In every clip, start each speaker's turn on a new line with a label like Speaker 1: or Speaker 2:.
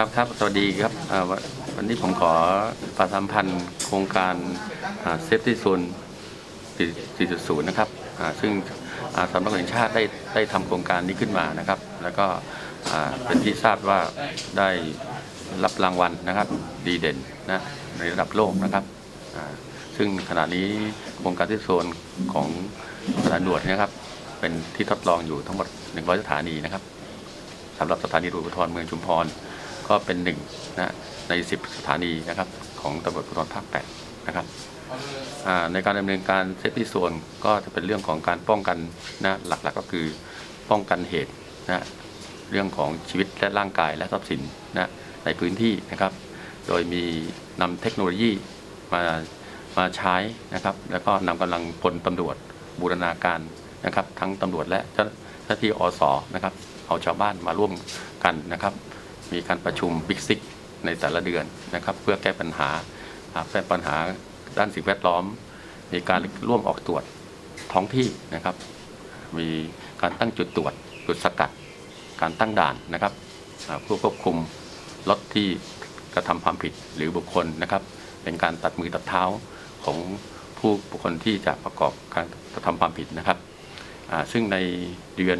Speaker 1: ครับครับสวัสดีครับวันนี้ผมขอประชาสัมพันธ์โครงการเซฟตี้โซน4.0 นะครับซึ่งสำนักงานแห่งชาติได้ได้ทำโครงการนี้ขึ้นมานะครับ แล้วก็เป็นที่ทราบว่าได้รับรางวัลนะครับดีเด่นนะในระดับโลกนะครับ ซึ่งขณะนี้โครงการที่โซนของสถานหนวดนะครับ เป็นที่ทดลองอยู่ทั้งหมด 100 สถานีนะครับสำหรับสถานีรวจภูธรเมืองชุมพร ก็เป็นหนึ่งนะใน 10 สถานีนะครับของตำรวจภูธรภาค8นะครับในการดำเนินการเซฟตี้โซนก็จะเป็นเรื่องของการป้องกันนะหลักๆก็คือป้องกันเหตุนะเรื่องของชีวิตและร่างกายและทรัพย์สินนะในพื้นที่นะครับ โดยมีนำเทคโนโลยีมามาใช้นะครับ แล้วก็นำกำลังพลตำรวจบูรณาการนะครับ ทั้งตำรวจและเจ้าหน้าที่อสนะครับเอาชาวบ้านมาร่วมกันนะครับ มีการประชุมบิ๊กซิกในแต่ละเดือนนะครับ เพื่อแก้ปัญหาแก้ปัญหาด้านสิ่งแวดล้อม มีการร่วมออกตรวจท้องที่นะครับ มีการตั้งจุดตรวจจุดสกัด การตั้งด่านนะครับเพื่อควบคุมรถที่กระทำความผิดหรือบุคคลนะครับ เป็นการตัดมือตัดเท้าของผู้บุคคลที่จะประกอบการกระทำความผิดนะครับซึ่งในเดือน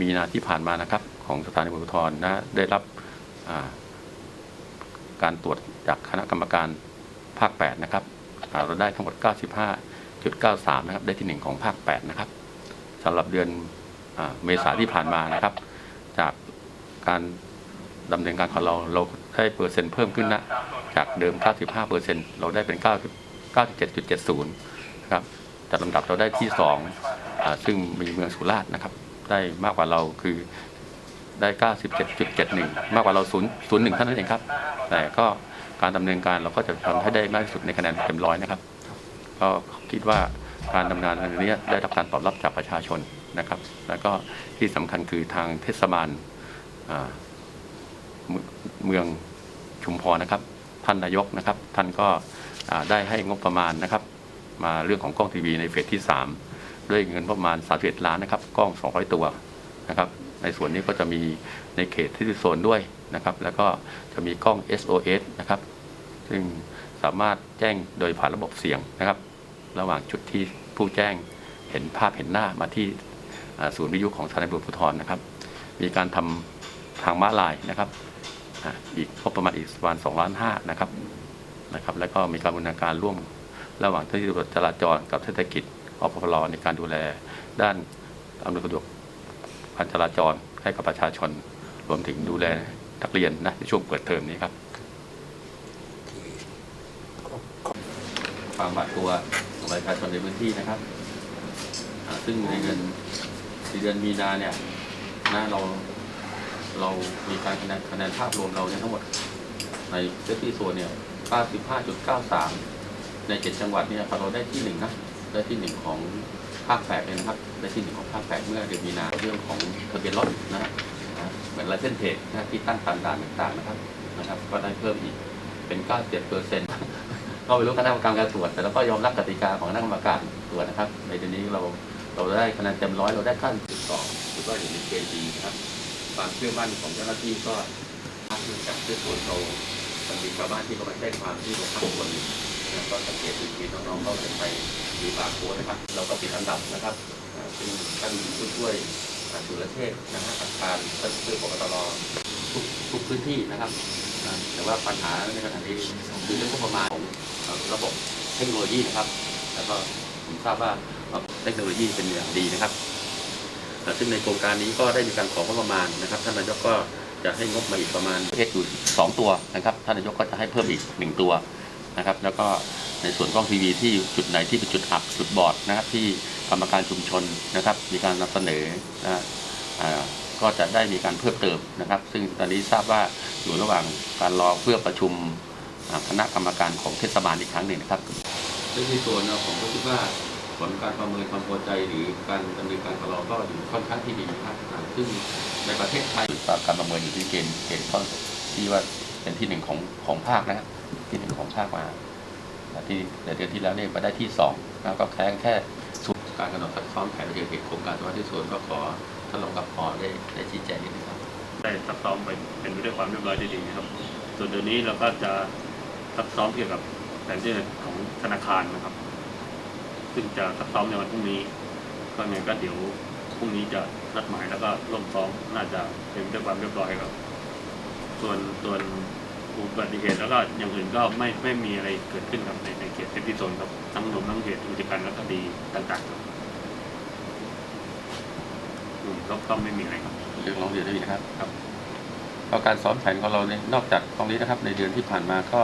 Speaker 1: มีนาที่ผ่านมานะครับ ของสถานีตำรวจภูธรนะได้รับาการตรวจจากคณะกรรมการภาค 8 นะครับเราได้ทั้งหมด 95.93 นะครับ ได้ที่ 1 ของภาค 8 นะครับสำหรับเดือนอเมษาที่ผ่านมานะครับ จากการดำเนินการของเราเราได้เปอร์เซ็นต์เพิ่มขึ้นนะ จากเดิม 95เปอร์เซ็นต์เราได้เป็น 97.70 นะครับจัดลำดับเราได้ที่2อ่าซึ่งมีเมืองสุราษฎร์นะครับ ได้มากกว่าเราคือได้ 97.71 มากกว่าเรา 0 01เท่านั้นเองครับ แต่ก็การดำเนินการเราก็จะทำให้ได้มากที่สุดในคะแนนเต็มร้อยนะครับ ก็คิดว่าการดำเนินงานอันนี้ได้รับการตอบรับจากประชาชนนะครับ แล้วก็ที่สำคัญคือทางเทศบาลเมืองชุมพรนะครับ ท่านนายกนะครับ ท่านก็ได้ให้งบประมาณนะครับ มาเรื่องของกล้องทีวีในเฟสที่ 3 ด้วยเงินประมาณ31ล้านนะครับกล้อง 200 ตัวนะครับ ในส่วนนี้ก็จะมีในเขตที่โซนด้วยนะครับ แล้วก็จะมีกล้อง SOS นะครับ ซึ่งสามารถแจ้งโดยผ่านระบบเสียงนะครับ ระหว่างจุดที่ผู้แจ้งเห็นภาพเห็นหน้ามาที่ศูนย์วิทยุของสถานีตำรวจภูธรนะครับ มีการทำทางม้าลายนะครับอีกงบประมาณอีกประมาณ2ล้านห้านะครับนะครับ แล้วก็มีการบูรณาการร่วมระหว่างเจ้าหน้าที่ตำรวจจราจรกับเทศกิจ อพพลในการดูแล ด้านอำนวยความสะดวกการจราจรให้กับประชาชน รวมถึงดูแลนักเรียนนะในช่วงเปิดเทอมนี้ครับความบาดตัวของประชาชนในพื้นที่นะครับ ซึ่งในเดือนเดือนมีนาเนี่ยนะเราเรามีการคะแนนคะแนนภาพรวมเราเนี่ยทั้งหมดในเซฟตี้โซนเนี่ย 95.93 ในเจ็ดจังหวัดเนี่ยเราได้ที่หนึ่งนะ ได้ที่หนึ่งของภาคแปดเลยนะครับ ได้ที่หนึ่งของภาคแปดเมื่อเดือนมีนาเรื่องของทะเบียนรถนะฮะนะเหมือนลเส้นเพจนะที่ตั้งตามด่านต่างๆนะครับนะครับ ก็ได้เพิ่มอีกเป็น97เปอร์เซ็นต์ก็ไม่รู้คณะกรรมการการตรวจ แต่เราก็ยอมรับกติกาของคณะกรรมการตรวจนะครับ ในเดือนนี้เราเราได้คะแนนเต็มร้อยเราได้ขั้นจุดสองถือว่าอยู่ในเกณฑ์ดีนะครับ ความเชื่อมั่นของเจ้าหน้าที่ก็พักเนื่องจากเชื่อส่วนเรามันมีชาวบ้านที่เขามาแจ้งความที่โรงพักคนอยู่น ก็สังเกตดูทีน้องๆเขาจะไปมีปากโค้ดนะครับ เราก็ติดอันดับนะครับซึ่งท่านผู้ช่วยสุรเทพนะฮะประธานท่านผู้ช่วยปกตรทุกทุกพื้นที่นะครับ แต่ว่าปัญหาในขณะนี้คือเรื่องงบประมาณของระบบเทคโนโลยีนะครับ แล้วก็ผมทราบว่าเทคโนโลยีเป็นอย่างดีนะครับซึ่งในโครงการนี้ก็ได้มีการของบประมาณนะครับ ท่านนายกก็จะให้งบมาอีกประมาณเอ็กอยู่สองตัวนะครับ ท่านนายกก็จะให้เพิ่มอีกหนึ่งตัว นะครับ แล้วก็ในส่วนกล้องทีวีที่จุดไหนที่เป็นจุดอับจุดบอดนะครับที่กรรมการชุมชนนะครับ มีการนำเสนอนะฮะอ่าก็จะได้มีการเพิ่มเติมนะครับ ซึ่งตอนนี้ทราบว่าอยู่ระหว่างการรอเพื่อประชุมอ่าคณะกรรมการของเทศบาลอีกครั้งหนึ่งนะครับซึ่งในส่วนเราผมก็คิดว่าผลการประเมินความพอใจหรือการดำเนินการของเราก็อยู่ค่อนข้างที่ดีนะครับอ่าซึ่งในประเทศไทยการประเมินอยู่ที่เกณฑ์เกณฑ์ข้อ ที่ว่าเป็นที่หนึ่งของของภาคนะครับที่หนึ่งของภาคมาที่แต่เดือนที่แล้วเนี่ยมาได้ที่สองแล้วก็แค่แค่สุดการกำหนดซักซ้อมแผนปฏิบัติโครงการสวัสดิส่วนก็ขอท่านรองกับพอได้ได้ชี้แจงนิดนึงครับ
Speaker 2: ได้ซักซ้อมไปเป็นไปด้วยความเรียบร้อยได้ดีนะครับ ส่วนเดี๋ยวนี้เราก็จะซักซ้อมเกี่ยวกับแผนที่ของธนาคารนะครับ ซึ่งจะซักซ้อมในวันพรุ่งนี้ ก็ไงก็เดี๋ยวพรุ่งนี้จะนัดหมายแล้วก็ร่วมซ้อมน่าจะเป็นด้วยความเรียบร้อยครับ ส่วนส่วนอุบัติเหตุแล้วก็อย่างอื่นก็ไม่ไม่มีอะไรเกิดขึ้นครับในในเขตเซฟตี้โซนครับทั้งรวมทั้งเหตุอุกชะกันและคดีต่างๆครับอืมก็ก็ไม่มีอะไรครับ
Speaker 1: เรื่องร้องเรียนได้มีนะครับ
Speaker 2: ครับ
Speaker 1: ก็การซ้อมแผนของเราเนี่ยนอกจากตรงนี้นะครับ ในเดือนที่ผ่านมาก็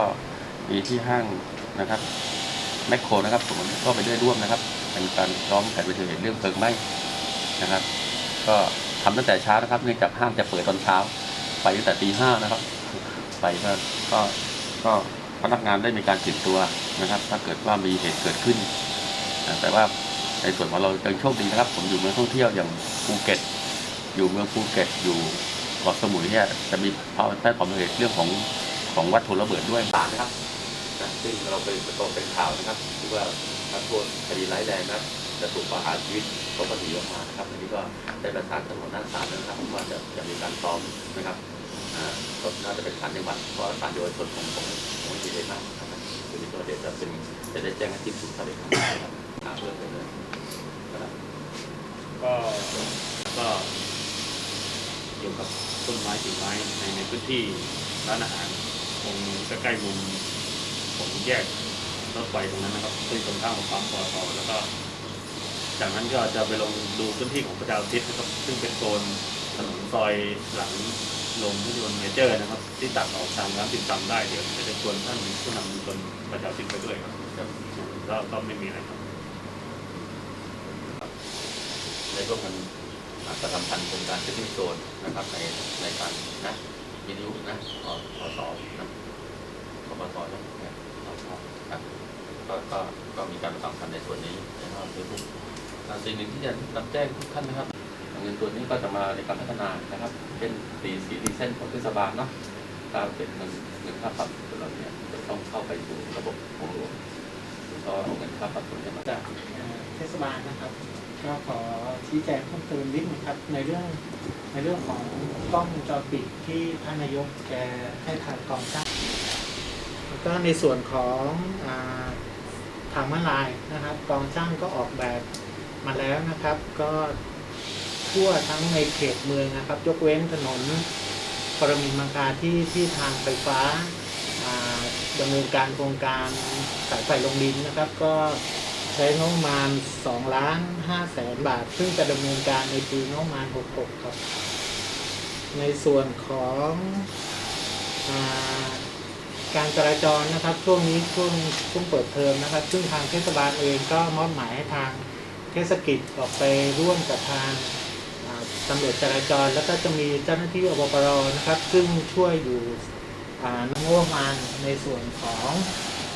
Speaker 1: มีที่ห้างนะครับแมคโครนะครับผมก็ไปได้ร่วมนะครับเป็นการซ้อมแผนปฏิบัติเรื่องเพลิงไหม้นะครับ ก็ทำตั้งแต่เช้านะครับเนื่องจากห้างจะเปิดตอนเช้า ไปตั้งแต่ตีห้านะครับ ไปก็ก็ก็พนักงานได้มีการติดตัวนะครับ ถ้าเกิดว่ามีเหตุเกิดขึ้น แต่ว่าในส่วนของเรายังโชคดีนะครับ ผมอยู่เมืองท่องเที่ยวอย่างภูเก็ต อยู่เมืองภูเก็ตอยู่เกาะสมุยเนี่ยจะมีภาวะแพทย์ความเหตุเรื่องของของวัตถุระเบิดด้วยต่างนะครับซึ่งเราเป็นประกอบเป็นข่าวนะครับที่ว่านักโทษคดีร้ายแรงนะครับ จะถูกประหารชีวิตเขาก็หนีออกมานะครับอันนี้ก็ได้ประสานตำรวจหน้าศาลนะครับว่าจะจะมีการซ้อมนะครับก็น่าจะเป็นศาลจังหวัดเพราะศาลเยาวชนของของของที่ได้มากครับทีนี้ก็เดี๋ยวจะเป็นจะได้แจ้งให้ทีมสืบสวนนะครับหาเพื่อนไปเลยนะครับ
Speaker 2: ก็ก็เกี่ยวกับต้นไม้กิ่งไม้ในในพื้นที่ร้านอาหารตรงใกล้ๆมุมของแยกรถไฟตรงนั้นนะครับซึ่งตรงข้ามกับปั๊มปตทแล้วก็ จากนั้นก็จะไปลงดูพื้นที่ของประชาอุทิศนะครับ ซึ่งเป็นโซนถนนซอยหลังลงที่โดนเมเจอร์นะครับ ที่ตัดออกทางร้านติดตามได้เดี๋ยวจะชวนท่านผู้นำชุมชนประชาอุทิศไปด้วยครับก็ก็ไม่มีอะไรครับ
Speaker 1: ได้ร่วมกันประชาสัมพันธ์โครงการเซฟตี้โซนนะครับในในการนะวิทยุนะออสนะกบสนะเนี่ยครับก็ก็ก็มีการประชาสัมพันธ์ในส่วนนี้นะครับคือทุก สิ่งหนึ่งที่จะนำแจ้งทุกท่านนะครับเงินตัวนี้ก็จะมาในการพัฒนานะครับ เป็นสีสีดีเซนของเทศบาลเนาะถ้าเป็นเงินเงินค่าปรับส่วเราเนี่ยจะต้องเข้าไปสู่ระบบของหลวงก็เอาเงินค่าปรับส่วนี้มา
Speaker 3: จากเทศบาลนะครับก็ขอชี้แจงเพิ่มเติมนิดนึงครับในเรื่องในเรื่องของกล้องวงจรปิดที่ท่านนายกแกให้ทางกองช่างแล้วก็ในส่วนของอทางมาลายนะครับกองช่างก็ออกแบบ มาแล้วนะครับ ก็ทั่วทั้งในเขตเมืองนะครับ ยกเว้นถนนปรมินมังคาที่ที่ทางไฟฟ้าอ่าดำเนินการโครงการสายไฟลงดินนะครับ ก็ใช้งบประมาณ2ล้าน5แสนบาท ซึ่งจะดำเนินการในปีงบประมาณ 66 ครับ ในส่วนของอาการจราจรนะครับ ช่วงนี้ช่วงช่วงเปิดเทอมนะครับ ซึ่งทางเทศบาลเองก็มอบหมายให้ทาง เทศกิจออกไปร่วมกับทางอ่าตำรวจจราจร แล้วก็จะมีเจ้าหน้าที่อบปรนะครับ ซึ่งช่วยอยู่อ่างบประมาณในส่วนของ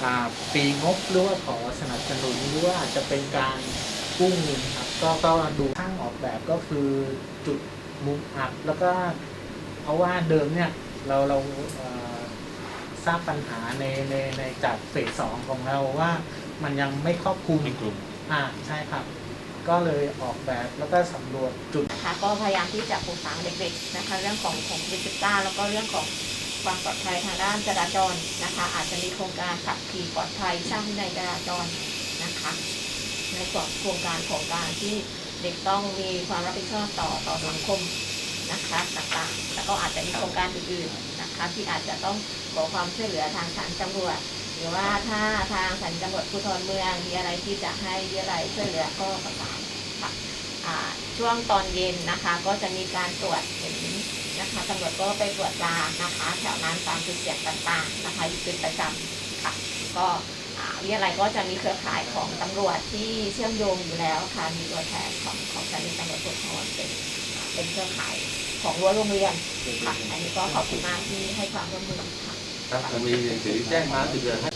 Speaker 3: อาปีงบหรือว่าขอสนับสนุนหรือว่าอาจจะเป็นการกู้เงินครับก็ก็ดูข้างออกแบบก็คือจุดมุมอับแล้วก็เพราะว่าเดิมเนี่ยเราเราเอ่อทราบปัญหาในในในจากเฟสสองของเราว่ามันยังไม่ครอบคลุม
Speaker 2: ในกลุ่ม
Speaker 3: อ่าใช่ครับ ก็เลยออกแบบแล้วก็สำรวจจุด
Speaker 4: นะคะก็พยายามที่จะปลูกฝังเด็กๆนะคะ เรื่องของของโควิด19แล้วก็เรื่องของความปลอดภัยทางด้านจราจรนะคะ อาจจะมีโครงการขับขี่ปลอดภัยสร้างวินัยจราจรนะคะ ในส่วนโครงการของการที่เด็กต้องมีความรับผิดชอบต่อต่อสังคมนะคะต่างๆ แล้วก็อาจจะมีโครงการอื่นๆนะคะ ที่อาจจะต้องขอความช่วยเหลือทางสารตำรวจหรือว่าถ้าทางสานีตำรวจภูธรเมืองมีอะไรที่จะให้เยอะไรช่วยเหลือก็ประสาน ช่วงตอนเย็นนะคะ ก็จะมีการตรวจเห็นนะคะตำรวจก็ไปตรวจตานะคะ แถวนั้นตามจุดเสี่ยงต่างๆนะคะอยู่เป็นประจำค่ะ ก็อ่าวิทยาลัยก็จะมีเครือข่ายของตำรวจที่เชื่อมโยงอยู่แล้วค่ะ มีตัวแทนของของสถานีตำรวจภูธรเป็นเป็นเครือข่ายของรั้วโรงเรียนค่ะ อันนี้ก็ขอบคุณมากที่ให้ความร่วมมือค่ะ
Speaker 1: ครับมีหนังสือแจ้งมาติดเลยให้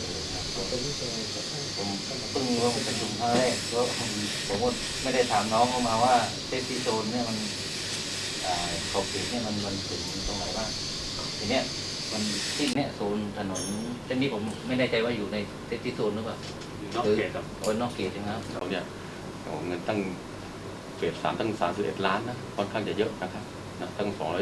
Speaker 5: ผมเพิ่งร่วมประชุมครั้งแรกเพราะผมผมก็ไม่ได้ถามน้องเข้ามาว่าเซฟตี้โซนเนี่ยมันอ่าขอบเขตเนี่ยมันมันถึงตรงไหนบ้างทีเนี้ยมันที่เนี้ยโซนถนนเส้นนี้ผมไม่แน่ใจว่าอยู่ในเซฟตี้โซนหรือเปล่า
Speaker 2: นอกเขตครับ
Speaker 5: คนนอกเขตใช่ไหมครับ
Speaker 1: เราเนี่ยโอ้เงินตั้งเฟสสามตั้งสามสิบเอ็ดล้านนะค่อนข้างจะเยอะนะครับนะตั้งสองร้อย